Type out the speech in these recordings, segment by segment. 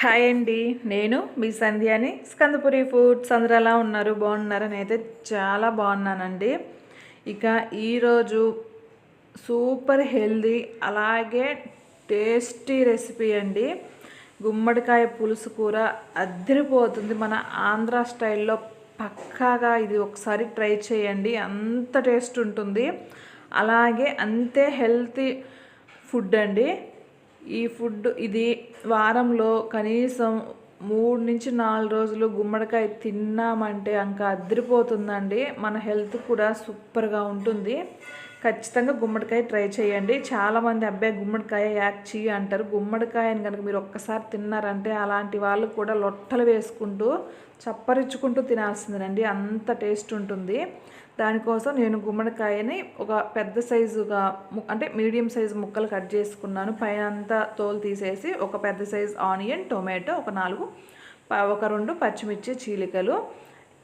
Hi అండి. నేను మీ సంధ్యాని. స్కందపురి foods అందరూ ఎలా ఉన్నారు? బాగున్నారని అయితే చాలా బాగున్నానండి. ఇక ఈరోజు సూపర్ హెల్దీ అలాగే టేస్టీ రెసిపీ అండి. గుమ్మడికాయ పులుసు కూర అద్దరిపోతుంది. మన ఆంధ్ర స్టైల్లో పక్కాగా ఇది ఒకసారి ట్రై చేయండి. అంత టేస్ట్ ఉంటుంది. అలాగే అంతే హెల్తీ ఫుడ్ అండి. ఈ ఫుడ్ ఇది వారంలో కనీసం మూడు నుంచి నాలుగు రోజులు గుమ్మడికాయ తిన్నామంటే ఇంకా అద్దరిపోతుందండి మన హెల్త్ కూడా సూపర్గా ఉంటుంది. ఖచ్చితంగా గుమ్మడికాయ ట్రై చేయండి. చాలామంది అబ్బాయి గుమ్మడికాయ యాక్చి అంటారు. గుమ్మడికాయని కనుక మీరు ఒక్కసారి తిన్నారంటే అలాంటి వాళ్ళు కూడా లొట్టలు వేసుకుంటూ చప్పరించుకుంటూ తినాల్సిందేనండి. అంత టేస్ట్ ఉంటుంది. దానికోసం నేను గుమ్మడికాయని ఒక పెద్ద సైజుగా అంటే మీడియం సైజు ముక్కలు కట్ చేసుకున్నాను. పైన అంతా తోలు తీసేసి ఒక పెద్ద సైజు ఆనియన్ టొమాటో ఒక నాలుగు ఒక రెండు పచ్చిమిర్చి చీలికలు.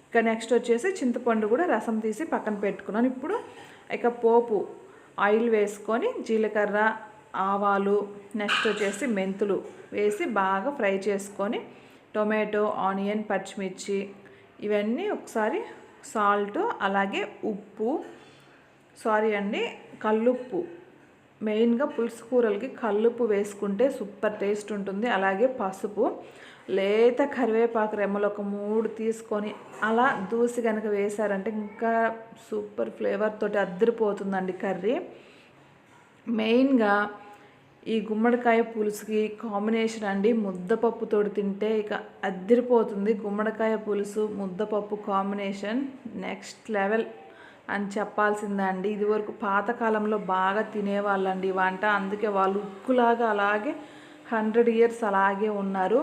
ఇక నెక్స్ట్ వచ్చేసి చింతపండు కూడా రసం తీసి పక్కన పెట్టుకున్నాను. ఇప్పుడు ఇక పోపు ఆయిల్ వేసుకొని జీలకర్ర ఆవాలు నెక్స్ట్ వచ్చేసి మెంతులు వేసి బాగా ఫ్రై చేసుకొని టొమాటో ఆనియన్ పచ్చిమిర్చి ఇవన్నీ ఒకసారి సాల్ట్ అలాగే ఉప్పు సారీ అండి కల్లుప్పు. మెయిన్గా పులుసు కూరలకి కల్లుపు వేసుకుంటే సూపర్ టేస్ట్ ఉంటుంది. అలాగే పసుపు లేత కరివేపాకు రెమ్మలు ఒక మూడు తీసుకొని అలా దూసి కనుక వేశారంటే ఇంకా సూపర్ ఫ్లేవర్ తోటి అద్దరిపోతుందండి కర్రీ. మెయిన్గా ఈ గుమ్మడికాయ పులుసుకి కాంబినేషన్ అండి. ముద్దపప్పుతో తింటే ఇక అద్దరిపోతుంది. గుమ్మడికాయ పులుసు ముద్దపప్పు కాంబినేషన్ నెక్స్ట్ లెవెల్. అని చెప్పాల్సిందే అండి ఇదివరకు పాతకాలంలో బాగా తినేవాళ్ళండి వంట. అందుకే వాళ్ళు ఉక్కులాగా అలాగే హండ్రెడ్ ఇయర్స్ అలాగే ఉన్నారు.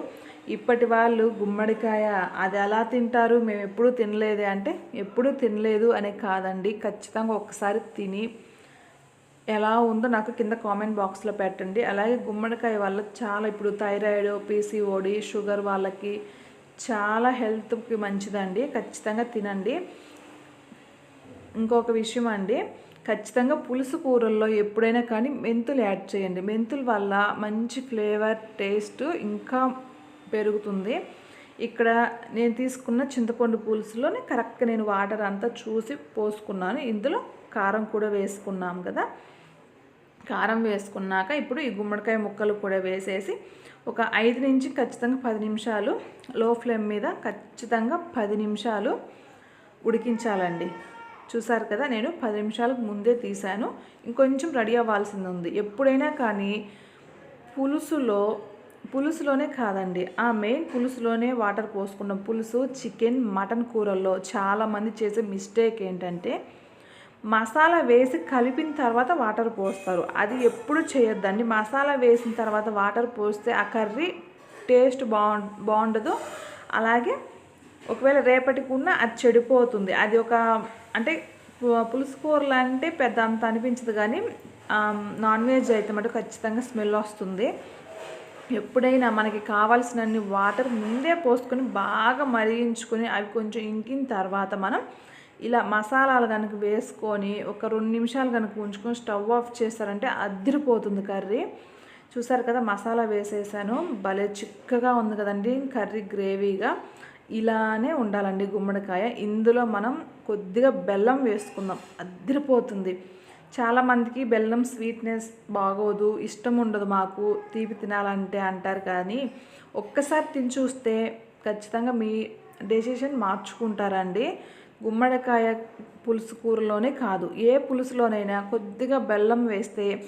ఇప్పటి వాళ్ళు గుమ్మడికాయ అది ఎలా తింటారు? మేము ఎప్పుడూ తినలేదే అంటే ఎప్పుడూ తినలేదు అనే కాదండి. ఖచ్చితంగా ఒకసారి తిని ఎలా ఉందో నాకు కింద కామెంట్ బాక్స్లో పెట్టండి. అలాగే గుమ్మడికాయ వల్ల చాలా ఇప్పుడు థైరాయిడ్ పీసీఓడి షుగర్ వాళ్ళకి చాలా హెల్త్కి మంచిదండి. ఖచ్చితంగా తినండి. ఇంకొక విషయం అండి? ఖచ్చితంగా పులుసు కూరల్లో ఎప్పుడైనా కానీ మెంతులు యాడ్ చేయండి. మెంతుల వల్ల మంచి ఫ్లేవర్ టేస్ట్ ఇంకా పెరుగుతుంది. ఇక్కడ నేను తీసుకున్న చింతపండు పులుసులోనే కరెక్ట్గా నేను వాటర్ అంతా చూసి పోసుకున్నాను. ఇందులో కారం కూడా వేసుకున్నాం కదా. కారం వేసుకున్నాక ఇప్పుడు ఈ గుమ్మడికాయ ముక్కలు కూడా వేసేసి ఒక ఐదు నుంచి ఖచ్చితంగా పది నిమిషాలు లో ఫ్లేమ్ మీద ఖచ్చితంగా పది నిమిషాలు ఉడికించాలండి. చూసారు కదా నేను పది నిమిషాలకు ముందే తీశాను. ఇంకొంచెం రెడీ అవ్వాల్సింది ఉంది ఎప్పుడైనా కానీ పులుసులో పులుసులోనే కాదండి ఆ మెయిన్ పులుసులోనే వాటర్ పోసుకున్న పులుసు చికెన్ మటన్ కూరల్లో చాలామంది చేసే మిస్టేక్ ఏంటంటే మసాలా వేసి కలిపిన తర్వాత వాటర్ పోస్తారు. అది ఎప్పుడు చేయొద్దండి. మసాలా వేసిన తర్వాత వాటర్ పోస్తే ఆ కర్రీ టేస్ట్ బాగు బాగుండదు అలాగే ఒకవేళ రేపటికి ఉన్న అది చెడిపోతుంది. అది ఒక అంటే పులుసు కూరలు అంటే పెద్ద అంత అనిపించదు కానీ నాన్ వెజ్ అయితే మటు ఖచ్చితంగా స్మెల్ వస్తుంది. ఎప్పుడైనా మనకి కావాల్సినన్ని వాటర్ ముందే పోసుకొని బాగా మరిగించుకొని అవి కొంచెం ఇంకిన తర్వాత మనం ఇలా మసాలాలు కనుక వేసుకొని ఒక రెండు నిమిషాలు కనుక ఉంచుకొని స్టవ్ ఆఫ్ చేస్తారంటే అద్దరిపోతుంది కర్రీ. చూసారు కదా మసాలా వేసేసాను. భలే చిక్కగా ఉంది కదండి కర్రీ గ్రేవీగా. ఇలానే ఉండాలండి గుమ్మడికాయ. ఇందులో మనం కొద్దిగా బెల్లం వేసుకుందాం. అద్దరిపోతుంది చాలామందికి బెల్లం స్వీట్నెస్ బాగోదు ఇష్టం ఉండదు మాకు. తీపి తినాలంటే అంటారు కానీ ఒక్కసారి తిని చూస్తే ఖచ్చితంగా మీ డెసిషన్ మార్చుకుంటారండి. గుమ్మడికాయ పులుసు కూరలోనే కాదు. ఏ పులుసులోనైనా కొద్దిగా బెల్లం వేస్తే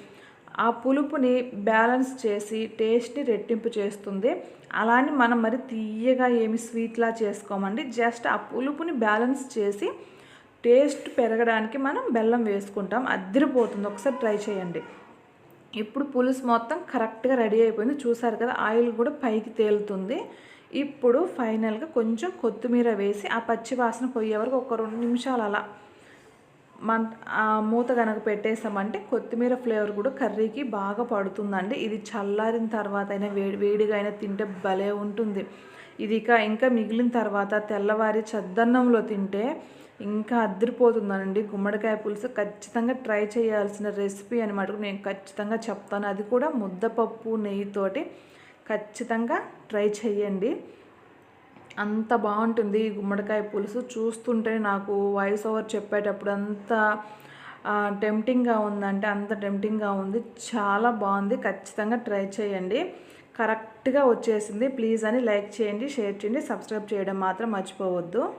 ఆ పులుపుని బ్యాలెన్స్ చేసి టేస్ట్ని రెట్టింపు చేస్తుంది. అలానే మనం మరి తీయగా ఏమి స్వీట్లా చేసుకోమండి. జస్ట్ ఆ పులుపుని బ్యాలెన్స్ చేసి టేస్ట్ పెరగడానికి మనం బెల్లం వేసుకుంటాం. అద్దరిపోతుంది ఒకసారి ట్రై చేయండి. ఇప్పుడు పులుసు మొత్తం కరెక్ట్గా రెడీ అయిపోయింది. చూసారు కదా ఆయిల్ కూడా పైకి తేలుతుంది. ఇప్పుడు ఫైనల్గా కొంచెం కొత్తిమీర వేసి ఆ పచ్చి వాసన పోయే వరకు ఒక రెండు నిమిషాలు అలా మన ఆ మూత కనుక పెట్టేసామంటే కొత్తిమీర ఫ్లేవర్ కూడా కర్రీకి బాగా పడుతుందండి. ఇది చల్లారిన తర్వాత అయినా వేడి వేడిగా అయినా తింటే భలే ఉంటుంది. ఇది ఇక ఇంకా మిగిలిన తర్వాత తెల్లవారి చద్దన్నంలో తింటే ఇంకా అద్దరిపోతుందండి గుమ్మడికాయ పులుసు ఖచ్చితంగా ట్రై చేయాల్సిన రెసిపీ అనమాట నేను ఖచ్చితంగా చెప్తాను. అది కూడా ముద్దపప్పు నెయ్యితోటి ఖచ్చితంగా ట్రై చేయండి. అంత బాగుంటుంది ఈ గుమ్మడికాయ పులుసు. చూస్తుంటే నాకు వాయిస్ ఓవర్ చెప్పేటప్పుడు అంత టెంప్టింగ్గా ఉందంటే అంత టెంప్టింగ్గా ఉంది. చాలా బాగుంది. ఖచ్చితంగా ట్రై చేయండి. కరెక్ట్గా వచ్చేసింది. ప్లీజ్ అని లైక్ చేయండి షేర్ చేయండి సబ్స్క్రైబ్ చేయడం మాత్రం మర్చిపోవద్దు.